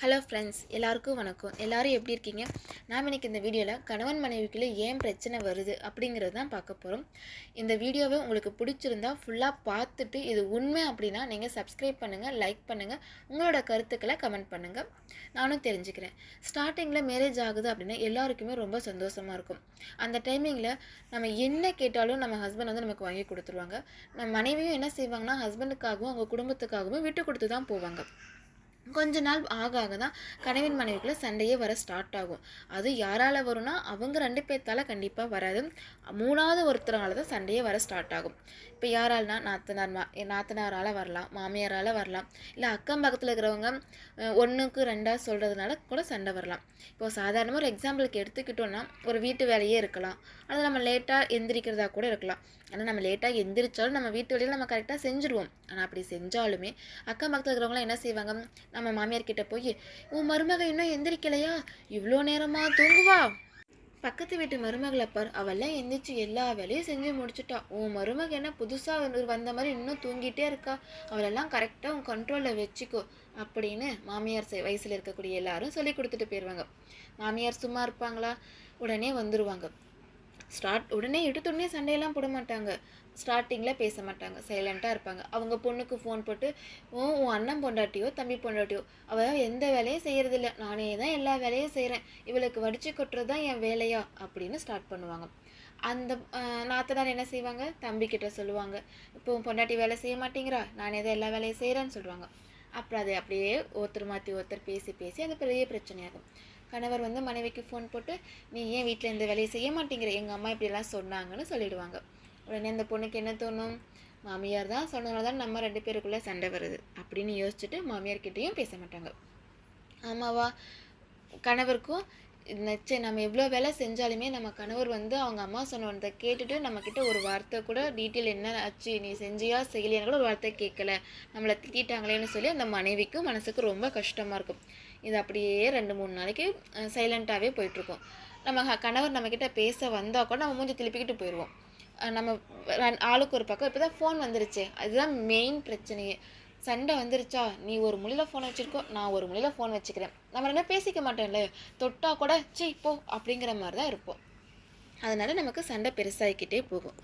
Hello friends எல்லாருக்கும் வணக்கம். எல்லோரும் எப்படி இருக்கீங்க? நாம் இன்னைக்கு இந்த வீடியோவில் கணவன் மனைவிக்குள்ளே ஏன் பிரச்சனை வருது அப்படிங்கிறது தான் பார்க்க போகிறோம் இந்த வீடியோவை உங்களுக்கு பிடிச்சிருந்தா ஃபுல்லாக பார்த்துட்டு இது உண்மை அப்படின்னா நீங்கள் சப்ஸ்கிரைப் பண்ணுங்கள் லைக் பண்ணுங்கள் உங்களோட கருத்துக்களை கமெண்ட் பண்ணுங்கள் நானும் தெரிஞ்சுக்கிறேன். ஸ்டார்டிங்கில் மேரேஜ் ஆகுது அப்படின்னா எல்லாருக்குமே ரொம்ப சந்தோஷமாக இருக்கும். அந்த டைமிங்கில் நம்ம என்ன கேட்டாலும் நம்ம ஹஸ்பண்ட் வந்து நமக்கு வாங்கி கொடுத்துருவாங்க. நம்ம மனைவியும் என்ன செய்வாங்கன்னா ஹஸ்பண்டுக்காகவும் அவங்க குடும்பத்துக்காகவும் விட்டு கொடுத்து தான் போவாங்க. கொஞ்ச நாள் ஆக ஆக தான் கணவன் மனைவிக்குள்ள சண்டையே வர ஸ்டார்ட் ஆகும். அது யாரால் வரும்னா அவங்க ரெண்டு பேர்த்தால கண்டிப்பாக வராது. மூணாவது ஒருத்தரால தான் சண்டையே வர ஸ்டார்ட் ஆகும். இப்போ யாரால்னா நாத்தனார் மா நாத்தனாரால் வரலாம் மாமியாரால் வரலாம் இல்லை அக்கம் பக்கத்தில் இருக்கிறவங்க ஒன்றுக்கு ரெண்டாக சொல்கிறதுனால கூட சண்டை வரலாம். இப்போ சாதாரணமாக ஒரு எக்ஸாம்பிளுக்கு எடுத்துக்கிட்டோன்னா ஒரு வீட்டு வேலையே இருக்கலாம். அது நம்ம லேட்டாக எந்திரிக்கிறதா கூட இருக்கலாம். ஆனால் நம்ம லேட்டாக எந்திரிச்சாலும் நம்ம வீட்டு வேலையில் நம்ம கரெக்டாக செஞ்சுருவோம். ஆனால் அப்படி செஞ்சாலுமே அக்கம் பக்கத்தில் இருக்கிறவங்களாம் என்ன செய்வாங்க நம்ம மாமியார் கிட்ட போய் உன் மருமக இன்னும் எந்திரிக்கலையா? இவ்வளோ நேரமா தூங்குவா? பக்கத்து வீட்டு மருமகளை பார் அவெல்லாம் எந்திரிச்சு எல்லா வேலையும் செஞ்சு முடிச்சுட்டா. உன் மருமக என்ன புதுசாக வந்த மாதிரி இன்னும் தூங்கிட்டே இருக்கா? அவளெல்லாம் கரெக்டாக உன் கண்ட்ரோலில் வச்சுக்கோ. அப்படின்னு மாமியார் வயசில் இருக்கக்கூடிய எல்லாரும் சொல்லி கொடுத்துட்டு போயிடுவாங்க மாமியார் சும்மா இருப்பாங்களா? உடனே வந்துடுவாங்க ஸ்டார்ட் உடனே எடுத்துடனே சண்டையெல்லாம் போட மாட்டாங்க. ஸ்டார்டிங்கில் பேச மாட்டாங்க. சைலண்ட்டாக இருப்பாங்க. அவங்க பொண்ணுக்கு ஃபோன் போட்டு ஓ உன் அண்ணன் பொண்டாட்டியோ தம்பி பொண்டாட்டியோ அவள் எந்த வேலையும் செய்கிறதில்ல நானே தான் எல்லா வேலையும் செய்கிறேன் இவளுக்கு வடித்து கொட்டுறது தான் என் வேலையா? அப்படின்னு ஸ்டார்ட் பண்ணுவாங்க. அந்த நாத்தனார் என்ன செய்வாங்க? தம்பிக்கிட்ட சொல்லுவாங்க. இப்போ பொண்டாட்டி வேலை செய்ய மாட்டேங்கிறா. நானே தான் எல்லா வேலையும் செய்கிறேன்னு சொல்லுவாங்க. அப்புறம் அதை அப்படியே ஒருத்தர் மாற்றி ஒருத்தர் பேசி பேசி அது பெரிய பிரச்சனையாகும். கணவர் வந்து மனைவிக்கு ஃபோன் போட்டு நீ ஏன் வீட்டில் இந்த வேலையை செய்ய மாட்டேங்கிற? எங்கள் அம்மா இப்படிலாம் சொன்னாங்கன்னு சொல்லிடுவாங்க. உடனே அந்த பொண்ணுக்கு என்ன தோணும்? மாமியார் தான் சொன்னதுனால தான் நம்ம ரெண்டு பேருக்குள்ளே சண்டை வருது. அப்படின்னு யோசிச்சுட்டு மாமியார் கிட்டேயும் பேச மாட்டாங்க. ஆமாவா? கணவருக்கும் நிச்சயம் நம்ம எவ்வளோ வேலை செஞ்சாலுமே நம்ம கணவர் வந்து அவங்க அம்மா சொன்னதை கேட்டுட்டு நம்மக்கிட்ட ஒரு வார்த்தை கூட டீட்டெயில் என்ன ஆச்சு நீ செஞ்சியா செய்யலையான்னு கூட ஒரு வார்த்தை கேட்கல. நம்மளை திட்டாங்களேன்னு சொல்லி அந்த மனைவிக்கும் மனசுக்கு ரொம்ப கஷ்டமாக இருக்கும். இது அப்படியே ரெண்டு மூணு நாளைக்கு சைலண்ட்டாகவே போயிட்டுருக்கும். நம்ம கணவர் நம்மக்கிட்ட பேச வந்தால் கூட நம்ம மூஞ்சி திருப்பிக்கிட்டு போயிடுவோம் நம்ம ஆளுக்கு ஒரு பக்கம் இப்போ தான் ஃபோன் வந்துருச்சு. அதுதான் மெயின் பிரச்சனையே. சண்டை வந்துருச்சா? நீ ஒரு மொழியில் ஃபோன் வச்சுருக்கோ நான் ஒரு மொழியில் ஃபோன் வச்சுக்கிறேன். நம்ம என்ன பேசிக்க மாட்டோம்ல? தொட்டா கூட சீ போ அப்படிங்கிற மாதிரி தான் இருப்போம். அதனால் நமக்கு சண்டை பெருசாகிக்கிட்டே போகும்.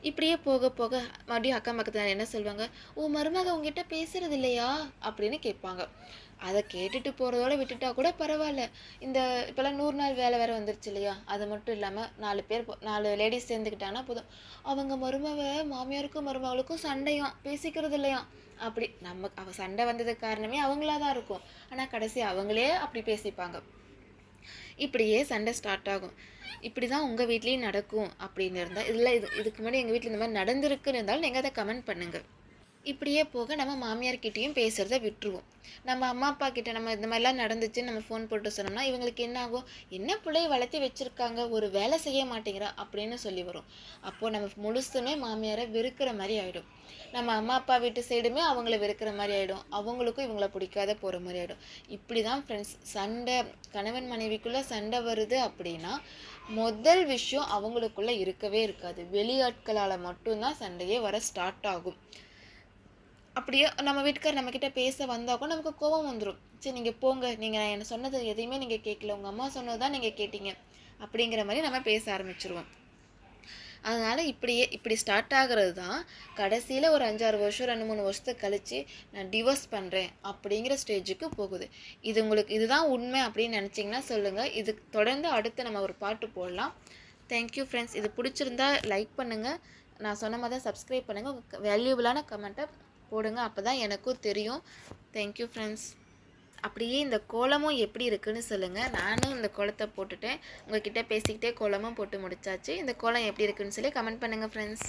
இப்படியே போக போக மறுபடியும் அக்கம் பக்கத்தில் என்ன சொல்லுவாங்க உன் மருமக உங்ககிட்ட பேசுறது இல்லையா? அப்படின்னு கேட்பாங்க. அதை கேட்டுட்டு போகிறதோட விட்டுட்டா கூட பரவாயில்ல. இந்த இப்போல்லாம் நூறு நாள் வேலை வேறு வந்துருச்சு இல்லையா? அது மட்டும் இல்லாமல் நாலு பேர் போ- நாலு லேடிஸ் சேர்ந்துக்கிட்டாங்கன்னா போதும். அவங்க மருமவ மாமியாருக்கும் மருமகளுக்கும் சண்டையும். பேசிக்கிறது இல்லையா? அப்படி நம்ம அவ சண்டை வந்ததுக்கு காரணமே அவங்களா தான் இருக்கும். ஆனால் கடைசி அவங்களே அப்படி பேசிப்பாங்க. இப்படியே சண்டை ஸ்டார்ட் ஆகும். இப்படி தான் உங்கள் வீட்லேயும் நடக்கும் அப்படின்னு இருந்தால் இதில் இது இதுக்கு முன்னாடி எங்கள் வீட்டில் இந்த மாதிரி நடந்திருக்குன்னு இருந்தாலும் நீங்கள் அதை கமெண்ட் பண்ணுங்கள் இப்படியே போக நம்ம மாமியார் கிட்டேயும் பேசுகிறத விட்டுருவோம். நம்ம அம்மா அப்பா கிட்ட நம்ம இந்த மாதிரிலாம் நடந்துச்சு நம்ம ஃபோன் போட்டு சொன்னோம்னா இவங்களுக்கு என்ன ஆகும்? என்ன பிள்ளைய வளர்த்தி வச்சிருக்காங்க? ஒரு வேலை செய்ய மாட்டேங்கிறா அப்படின்னு சொல்லி வரும். அப்போது நம்ம முழுசுமே மாமியாரை வெறுக்கிற மாதிரி ஆகிடும் நம்ம அம்மா அப்பா வீட்டு சைடுமே அவங்கள வெறுக்கிற மாதிரி ஆகிடும் அவங்களுக்கும் இவங்கள பிடிக்காத போகிற மாதிரி ஆகிடும் இப்படி தான் ஃப்ரெண்ட்ஸ் சண்டை கணவன் மனைவிக்குள்ளே சண்டை வருது அப்படின்னா முதல் விஷயம் அவங்களுக்குள்ளே இருக்கவே இருக்காது. வெளியாட்களால் மட்டும்தான் சண்டையே வர ஸ்டார்ட் ஆகும். அப்படியே நம்ம வீட்டுக்கார் நம்மக்கிட்ட பேச வந்தால் கூட நமக்கு கோபம் வந்துடும் சரி நீங்கள் போங்க. நீங்கள் என்ன சொன்னது எதையுமே நீங்கள் கேட்கல. உங்கள் அம்மா சொன்னது தான் நீங்கள் கேட்டீங்க. அப்படிங்கிற மாதிரி நம்ம பேச ஆரம்பிச்சிருவோம். அதனால் இப்படியே இப்படி ஸ்டார்ட் ஆகிறது தான் கடைசியில் ஒரு அஞ்சாறு வருஷம் ரெண்டு மூணு வருஷத்துக்கு கழித்து நான் டிவோர்ஸ் பண்ணுறேன் அப்படிங்கிற ஸ்டேஜுக்கு போகுது. இது உங்களுக்கு இதுதான் உண்மை அப்படின்னு நினச்சிங்கன்னா சொல்லுங்கள் இது தொடர்ந்து அடுத்து நம்ம ஒரு பாட்டு போடலாம். தேங்க்யூ ஃப்ரெண்ட்ஸ் இது பிடிச்சிருந்தா லைக் பண்ணுங்கள் நான் சொன்ன மாதிரி தான் சப்ஸ்கிரைப் பண்ணுங்கள் உங்கள் வேல்யூபிளான கமெண்ட்டை போடுங்க. அப்போ தான் எனக்கும் தெரியும். தேங்க்யூ ஃப்ரெண்ட்ஸ் அப்படியே இந்த கோலமும் எப்படி இருக்குன்னு சொல்லுங்கள் நானும் இந்த கோலத்தை போட்டுட்டேன். உங்ககிட்ட பேசிக்கிட்டே கோலமும் போட்டு முடிச்சாச்சு. இந்த கோலம் எப்படி இருக்குன்னு சொல்லி கமெண்ட் பண்ணுங்கள் ஃப்ரெண்ட்ஸ்